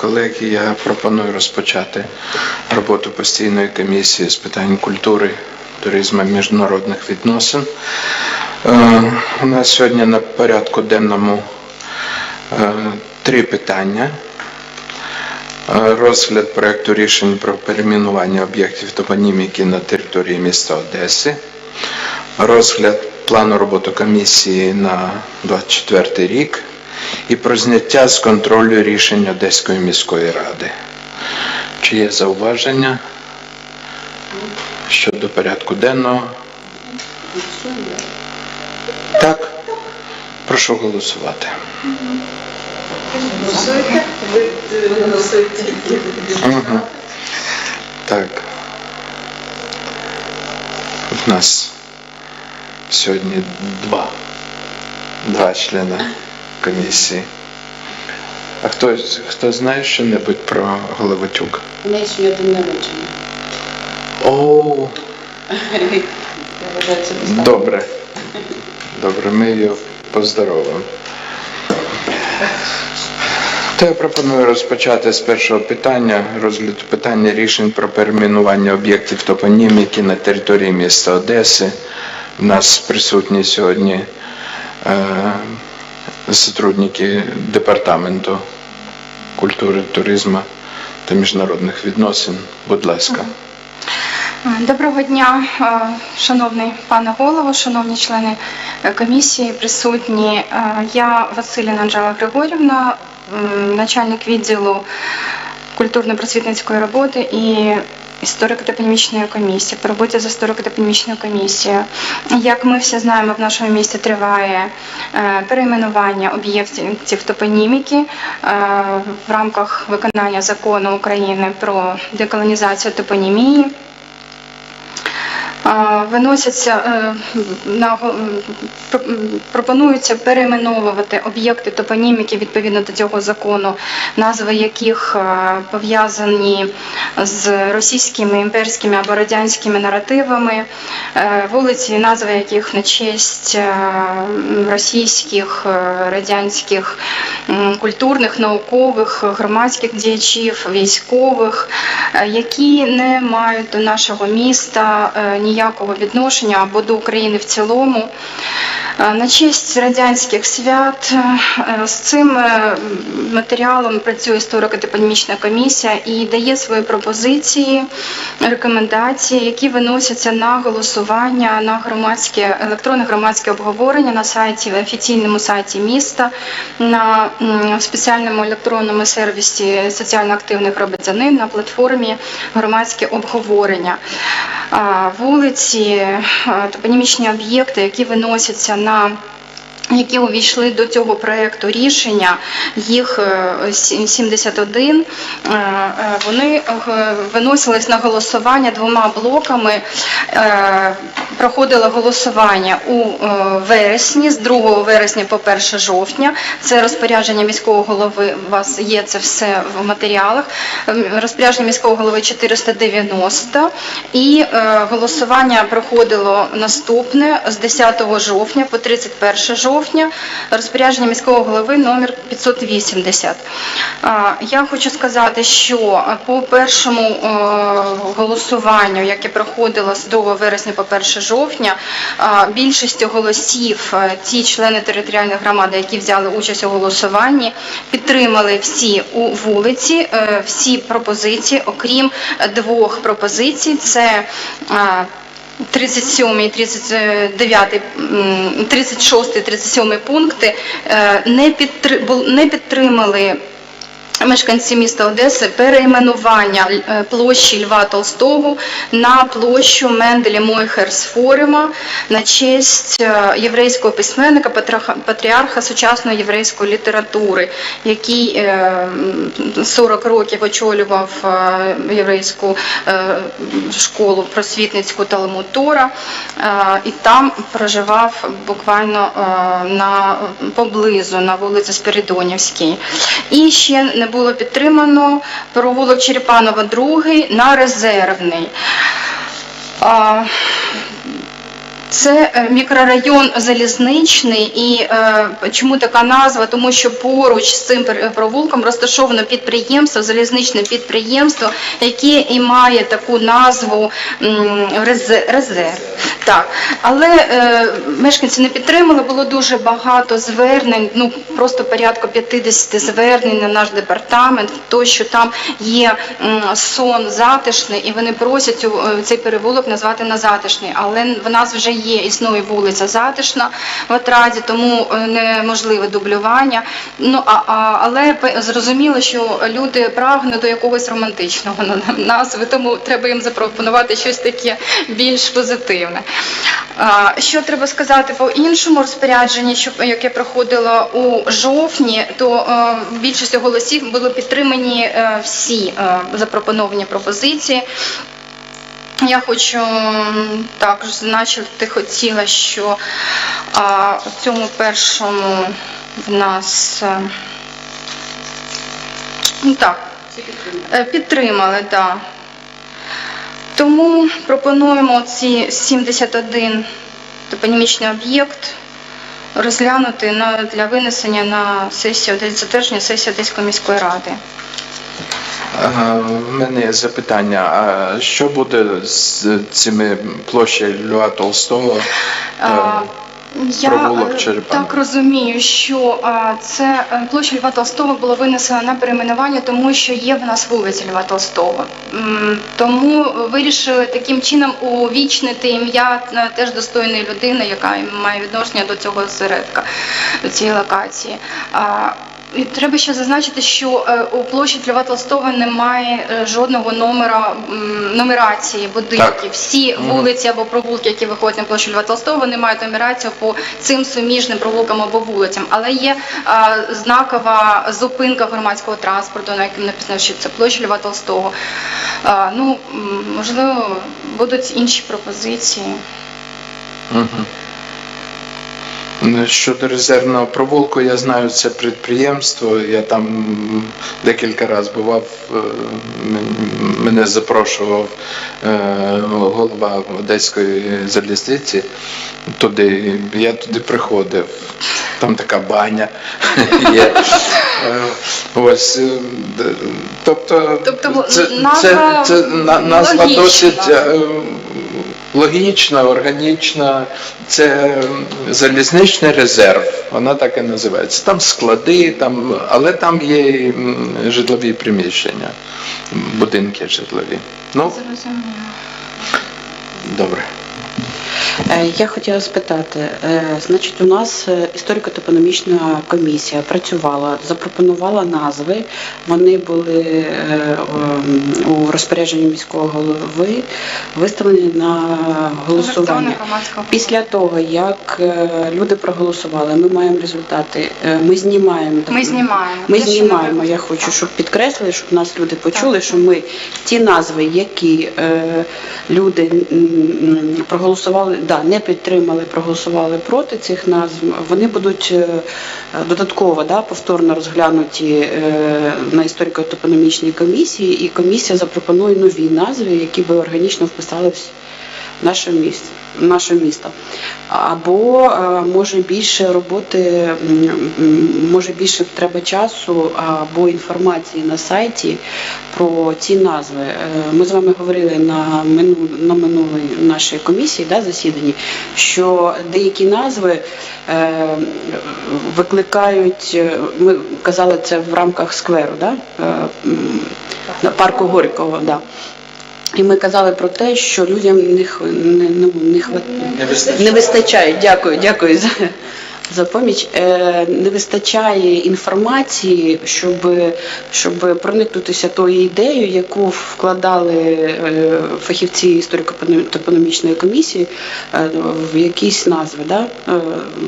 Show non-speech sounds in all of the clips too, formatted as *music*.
Колеги, я пропоную розпочати роботу постійної комісії з питань культури, туризму міжнародних відносин. Е, У нас сьогодні на порядку денному е, три питання. Е, Розгляд проекту рішень про перейменування об'єктів топоніміки на території міста Одеси. Розгляд плану роботи комісії на 24 рік і про зняття з контролю рішень Одеської міської ради. Чи є зауваження щодо порядку денного? Так. Прошу голосувати. Голосуйте, ви ви голосуєте. Угу. Так. У нас сьогодні два. Два члени комісії. А хто, хто знає що-небудь про Головатюк? У неї сьогодні день народження. О, *laughs* Я вважаю, це достатньо. добре. Добре, ми її поздоровимо. То я пропоную розпочати з першого питання розгляду питання рішень про перейменування об'єктів топоніміки на території міста Одеси. У нас присутні сьогодні е, сотрудники департаменту культури, туризму та міжнародних відносин. Будь ласка. Доброго дня, е, шановний пане голово, шановні члени е, комісії, присутні. Е, Я Василіна Анжела Григорівна, начальник відділу культурно-просвітницької роботи і історико-топонімічної комісії, по роботі з історико-топонімічною комісією. Як ми всі знаємо, в нашому місті триває е, перейменування об'єктів топоніміки е, в рамках виконання закону України про деколонізацію топонімії. Виносяться е, на пропонується перейменовувати об'єкти топоніміки відповідно до цього закону, назви яких е, пов'язані з російськими імперськими або радянськими наративами, е, вулиці, назви яких на честь російських, радянських культурних, наукових, громадських діячів, військових, які не мають до нашого міста е, ніякого відношення або до України в цілому. Е, На честь радянських свят е, з цим е, матеріалом працює історико-топонімічна комісія і дає свої пропозиції, рекомендації, які виносяться на голосування на громадське електронне громадське обговорення на сайті, в офіційному сайті міста, на спеціальному електронному сервісі соціально активних громадянин на платформі громадське обговорення. Вулиці, а, топонімічні об'єкти, які виносяться на які увійшли до цього проекту рішення, їх е, 71, е, е, вони е, виносились на голосування двома блоками. Проходило голосування у вересні, з 2 вересня по 1 жовтня. Це розпорядження міського голови. У вас є це все в матеріалах. Розпорядження міського голови 490. І голосування проходило наступне з 10 жовтня по 31 жовтня. Розпорядження міського голови номер 580. Я хочу сказати, що по першому е, голосуванню, яке проходило з 2 вересня по 1 жовтня, більшістю голосів е, ті члени територіальної громади, які взяли участь у голосуванні, підтримали всі у вулиці, е, всі пропозиції, окрім двох пропозицій. Це 37 і 39, м, 36 і 37 пункти е, не підтримали Мешканці міста Одеси перейменування е, площі Льва Толстого на площу Менделя Мойхерсфорема на честь е, єврейського письменника, патріарха сучасної єврейської літератури, який е, 40 років очолював е, єврейську е, школу просвітницьку Талмуд Тора, е, і там проживав буквально е, на поблизу на вулиці Спіридонівській. І ще не було підтримано провулок Черепанова 2 на резервний. Це е, мікрорайон залізничний, і е, чому така назва? Тому що поруч з цим провулком розташовано підприємство, залізничне підприємство, яке і має таку назву резерв. Так, але е, мешканці не підтримали. Було дуже багато звернень, ну просто порядку 50 звернень на наш департамент. То що там є м, сон затишний, і вони просять е, цей перевулок назвати на затишний. Але в нас вже є існує вулиця затишна в Атраді, тому е, неможливе дублювання. Ну а, а але зрозуміло, що люди прагнуть до якогось романтичного на- назви, тому треба їм запропонувати щось таке більш позитивне. А, Що треба сказати по іншому розпорядженні, що яке проходило у жовтні, то е, в голосів були підтримані е, всі запропоновані пропозиції. Я хочу також зазначити хотіла, що а, в цьому першому в нас е, ну так, Всі підтримують. Е, Підтримали, так. Да. Тому пропонуємо ці 71 топонімічний об'єкт розглянути на, для винесення на сесію, затвердження сесії Одеської міської ради. В мене є запитання. А що буде з цими площею Льва Толстого? А, Я е, так розумію, що це е, площа Льва Толстого була винесена на перейменування, тому що є в нас вулиця Льва Толстого. Тому вирішили таким чином увічнити ім'я е, теж достойної людини, яка має відношення до цього осередка, до цієї локації. І треба ще зазначити, що е, у площі Льва Толстого немає е, жодного номера нумерації будинків. Так. Всі Мгм. вулиці або провулки, які виходять на площу Льва Толстого, вони мають нумерацію по цим суміжним провулкам або вулицям. Але є а, знакова зупинка громадського транспорту, на якому написано, що це площа Льва Толстого. А, ну, можливо, будуть інші пропозиції. Угу. Щодо резервного провулку, я знаю це підприємство. Я там декілька разів бував, е, мене запрошував е, голова Одеської залізниці туди. Я туди приходив. Там така баня *laughs* є. Е, Ось, тобто, Тобто це, назва це, це назва досить логічна, органічна. Це залізничний резерв, вона так і називається. Там склади, там, але там є житлові приміщення, будинки житлові. Ну, добре. Е, Я хотіла спитати, е, значить, у нас е, історико-топономічна комісія працювала, запропонувала назви. Вони були у розпорядженні міського голови виставлені на голосування. Після того, як люди проголосували, ми маємо результати. Ми знімаємо Ми знімаємо. Ми знімаємо. Я хочу, щоб підкреслили, щоб нас люди почули, що ми ті назви, які люди проголосували, да, не підтримали, проголосували проти цих назв, вони будуть е, додатково да, повторно розглянуті е, на історико-топономічній комісії, і комісія запропонує нові назви, які би органічно вписалися наше місто. Наше місто. Або е, може більше роботи, може більше треба часу або інформації на сайті про ці назви. Е, Ми з вами говорили на мину на минулій нашій комісії да, засіданні, що деякі назви е, викликають. Ми казали це в рамках скверу, да? парку Горького. Да. І ми казали про те, що людям не, не, не, не, хват... Не вистачає. не вистачає. Дякую, дякую за, за поміч. Е, не вистачає інформації, щоб, щоб проникнутися тою ідеєю, яку вкладали е, фахівці історико-топономічної комісії е, в якісь назви, да? е,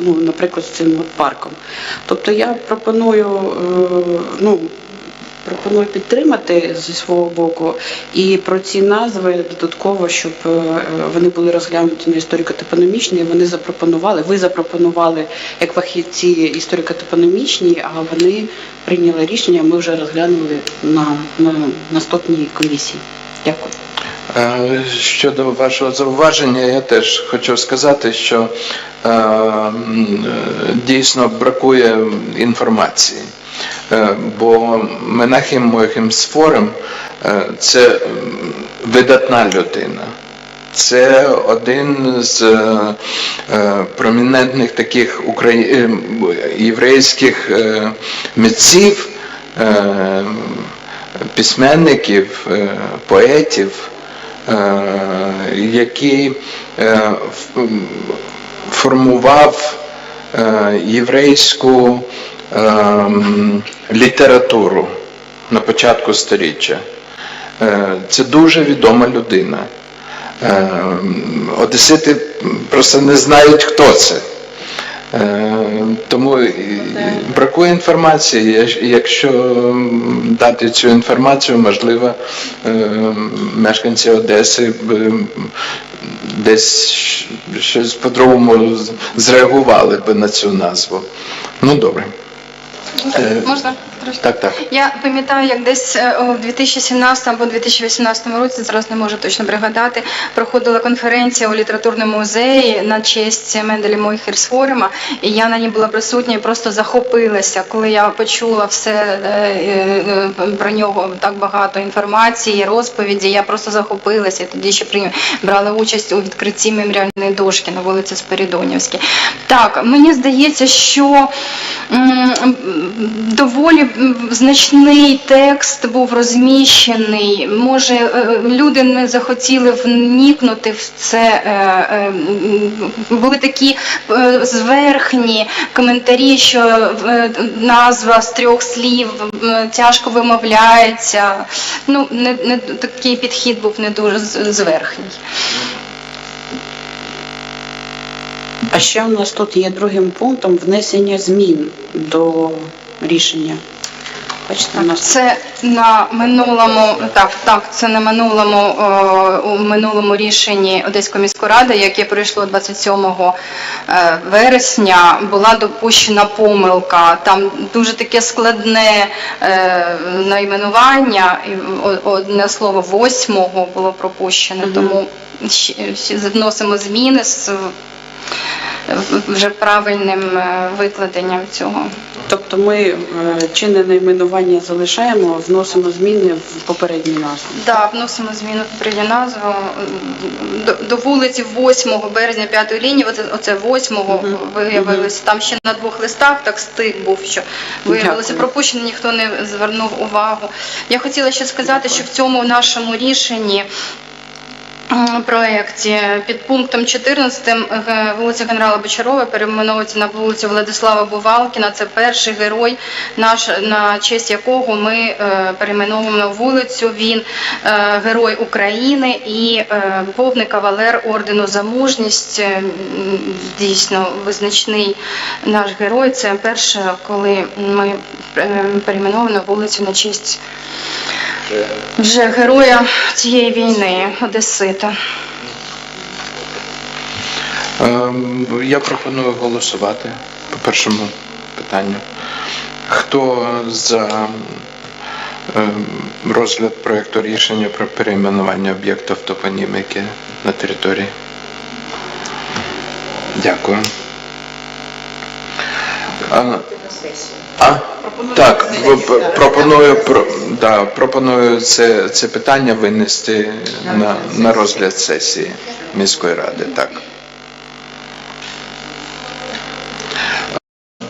ну, наприклад, з цим от парком. Тобто я пропоную, е, ну, Пропоную підтримати зі свого боку і про ці назви додатково, щоб е, вони були розглянуті на історико-топономічні. Вони запропонували. Ви запропонували як фахівці історико-топономічні, а вони прийняли рішення. Ми вже розглянули на, на наступній комісії. Дякую. Е, Щодо вашого зауваження, я теж хочу сказати, що е, е, дійсно бракує інформації. Е, Бо Менахім Мохім Сфорем е, це видатна людина. Це один з е, е, промінентних таких украї... єврейських е, митців, е, письменників, е, поетів, е, який е, формував е, єврейську літературу на початку сторіччя. Е, Це дуже відома людина. Е, Одесити просто не знають, хто це. Е, Тому бракує інформації. Якщо дати цю інформацію, можливо, мешканці Одеси б десь щось по-другому зреагували б на цю назву. Ну добре. Е, Можна? Трошки? Так, так. Я пам'ятаю, як десь е, у 2017 або 2018 році, зараз не можу точно пригадати, проходила конференція у літературному музеї на честь Менделі Мойхерсфорема, і я на ній була присутня і просто захопилася, коли я почула все е, е, про нього так багато інформації, розповіді. Я просто захопилася. Тоді ще брала участь у відкритті меморіальної дошки на вулиці Спиридонівській. Так, мені здається, що доволі значний текст був розміщений. Може, е, люди не захотіли вникнути в це. е, е, Були такі зверхні коментарі, що назва з трьох слів тяжко вимовляється. Ну, не, не такий підхід був не дуже зверхній. А ще у нас тут є другим пунктом внесення змін до рішення. Нас Це на минулому, так, так, це на минулому о, у минулому рішенні Одеської міської ради, яке пройшло 27 е, вересня, була допущена помилка. Там дуже таке складне е, найменування, одне слово восьмого було пропущено, Мгм. тому ще- ще вносимо зміни з вже правильним е, викладенням цього. Тобто ми е, чинне найменування залишаємо, вносимо зміни в попередню назву. Да, вносимо зміну в прийняв назву до, до вулиці 8 березня 5 лінії. Оце, оце 8 Мгм. виявилося. Там ще на двох листах так стик був, що виявилося Дякую. пропущено, ніхто не звернув увагу. Я хотіла ще сказати, що в цьому нашому рішенні. Проєкті під пунктом 14 е, вулиця генерала Бочарова перейменовується на вулицю Владислава Бувалкіна. Це перший герой, наш на честь якого ми е, перейменовуємо вулицю. Він е, герой України і повний кавалер ордену за мужність. Дійсно визначний наш герой. Це перше, коли ми перейменовуємо вулицю на честь вже героя цієї війни, Одесита. Ем, Я пропоную голосувати по першому питанню. Хто за ем, розгляд проєкту рішення про перейменування об'єктів топоніміки на території? Дякую. А, а? Так, в- п- пропоную, про, да, пропоную це, це питання винести на, на розгляд сесії міської ради. Так.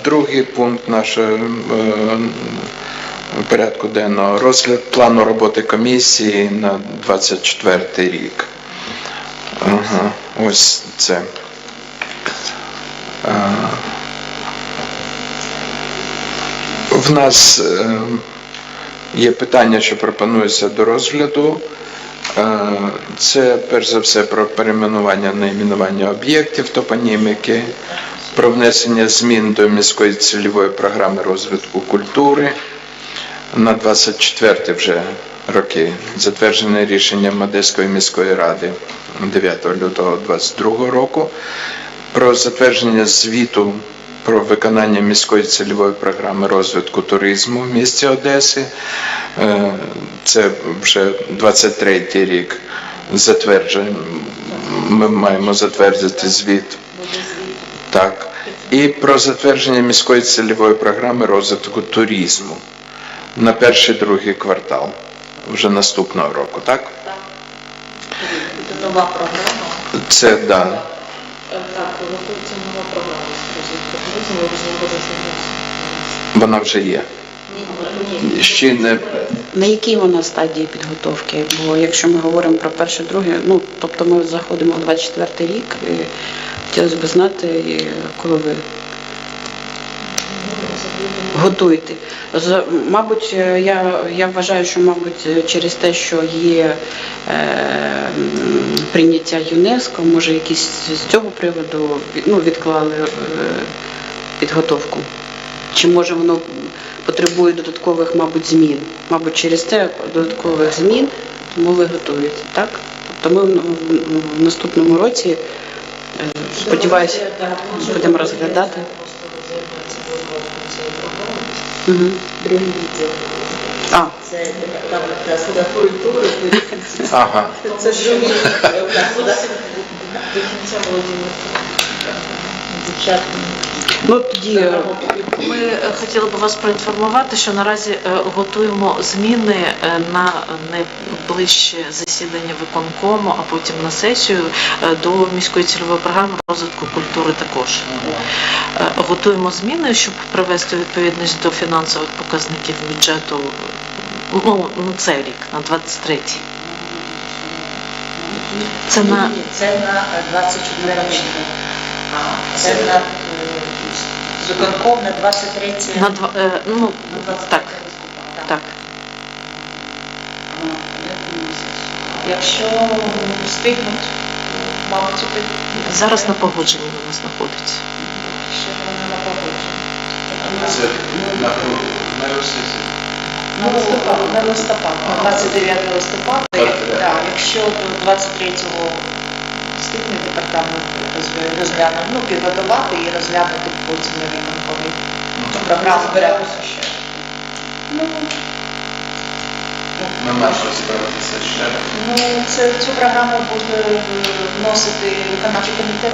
Другий пункт нашого е, порядку денного розгляд плану роботи комісії на 24 рік. Ага, ось це. Е, В нас е, є питання, що пропонується до розгляду. Е, Це перш за все про перейменування найменування об'єктів топоніміки, про внесення змін до міської цільової програми розвитку культури на 24 вже роки, затверджене рішенням Одеської міської ради 9 лютого 2022 року, про затвердження звіту про виконання міської цільової програми розвитку туризму в місті Одеси. Е, Це вже 23-й рік. затверджуємо. Ми маємо затвердити звіт. Звіт. Так. І про затвердження міської цільової програми розвитку туризму на перший другий квартал вже наступного року, так? Так. Це нова програма. Це да. Так, готується нова програма з розробляється. Вона вже є. Ні, ні. Ще не На якій вона стадії підготовки? Бо якщо ми говоримо про перше, друге, ну тобто ми заходимо в 24 рік, і хотілося б знати, коли ви готуєте. З- Мабуть, е, я, я вважаю, що, мабуть, через те, що є е, прийняття ЮНЕСКО, може якісь з цього приводу ну, відклали е, підготовку. Чи може воно потребує додаткових, мабуть, змін? Мабуть, через те додаткових змін, тому ви готуєте, так? Тобто ми в наступному році, е, сподіваюся, будемо розглядати. Угу. Другий відділ. А, Це департамент культури. ага. Це другий. До кінця Володимир. Дівчат. Ну тоді е, Ми хотіли б вас проінформувати, що наразі е, готуємо зміни е, на найближче засідання виконкому, а потім на сесію до міської цільової програми розвитку культури також. Готуємо зміни, щоб привести відповідність до фінансових показників бюджету ну, на цей рік, на 23 Це на це на 24 рік. Це на виконком на 23 на два е, ну на 23 так, листопада. так. Якщо встигнуть, то, мабуть, це Зараз на погодженні вона знаходиться. ще вона на погодженні. Це на, на сесії. На листопад, на листопад, на 29 листопада. Так, Як- да, Якщо до 23-го встигне департамент розгля- розглянути, ну, підготувати і розглянути потім на виконкові програму. Збираємося ще. Ну, Нема що збиратися ще. ну це, цю програму буде вносити виконавчий комітет.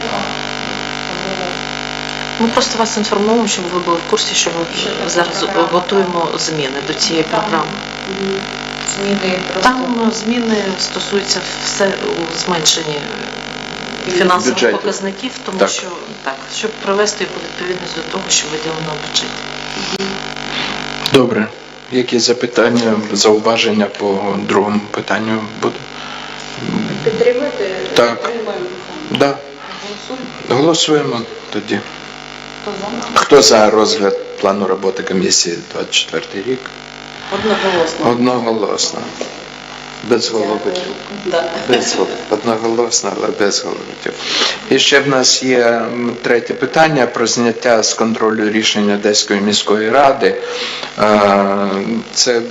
Ми просто вас інформуємо, щоб ви були в курсі, що ми Що зараз програма? готуємо зміни до цієї Там програми. зміни просто Там зміни стосуються все у зменшенні фінансових Бюджетів. показників, тому Так. що так, щоб привести їх у відповідність до того, що виділено в бюджеті. Добре. Які запитання, зауваження по другому питанню буде? Підтримуєте? Так. Підтримуємо. Да. Голосуємо. Голосуємо тоді. Хто за? Хто за розгляд плану роботи комісії 24 рік? Одноголосно. Одноголосно. Без голови. Да. Без одноголосно, але без голосів. І ще в нас є третє питання про зняття з контролю рішення Одеської міської ради. Е, Це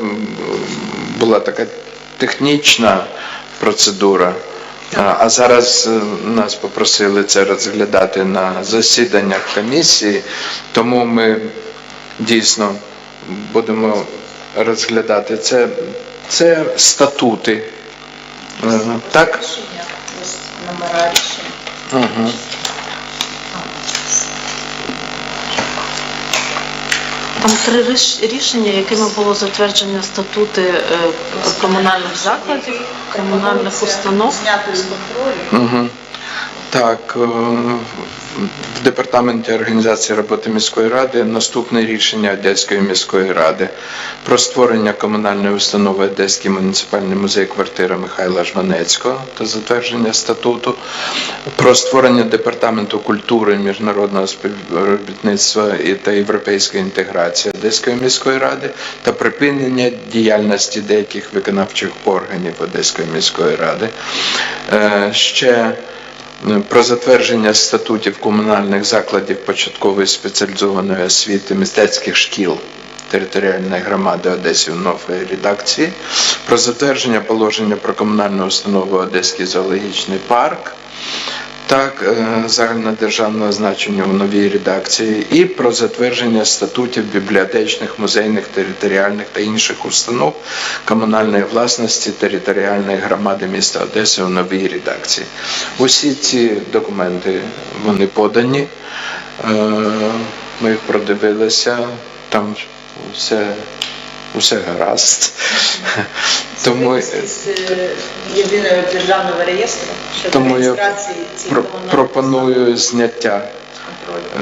була така технічна процедура. А а зараз е, нас попросили це розглядати на засіданнях комісії, тому ми дійсно будемо розглядати це. Це статути. Так? рішення, номера рішень. Угу. Там три рішення, якими було затверджено статути е, комунальних закладів, комунальних установ. Зняти з контролю. Угу. Так, е, в департаменті організації роботи міської ради наступне рішення Одеської міської ради про створення комунальної установи Одеський муніципальний музей квартира Михайла Жванецького та затвердження статуту, про створення департаменту культури, міжнародного співробітництва та європейської інтеграції Одеської міської ради та припинення діяльності деяких виконавчих органів Одеської міської ради. Е, Ще про затвердження статутів комунальних закладів початкової спеціалізованої освіти мистецьких шкіл територіальної громади Одесі в новій редакції, про затвердження положення про комунальну установу Одеський зоологічний парк Так, е, загальнодержавного значення в новій редакції і про затвердження статутів бібліотечних, музейних, територіальних та інших установ комунальної власності територіальної громади міста Одеси в новій редакції. Усі ці документи вони подані. Е, Ми їх продивилися, там все, все гаразд. Тому е, єдиного державного реєстру Тому я про- пропоную зняття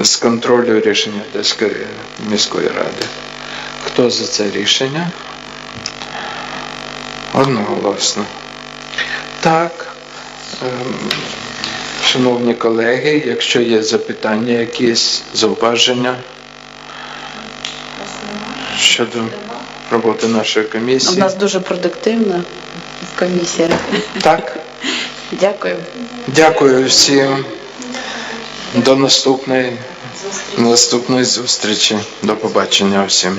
з контролю рішення міської ради. Хто за це рішення? Одноголосно. Так. ем, Шановні колеги, якщо є запитання, якісь зауваження щодо роботи нашої комісії. У нас дуже продуктивна комісія. Так. Дякую. Дякую всім. До наступної, наступної зустрічі. До побачення всім.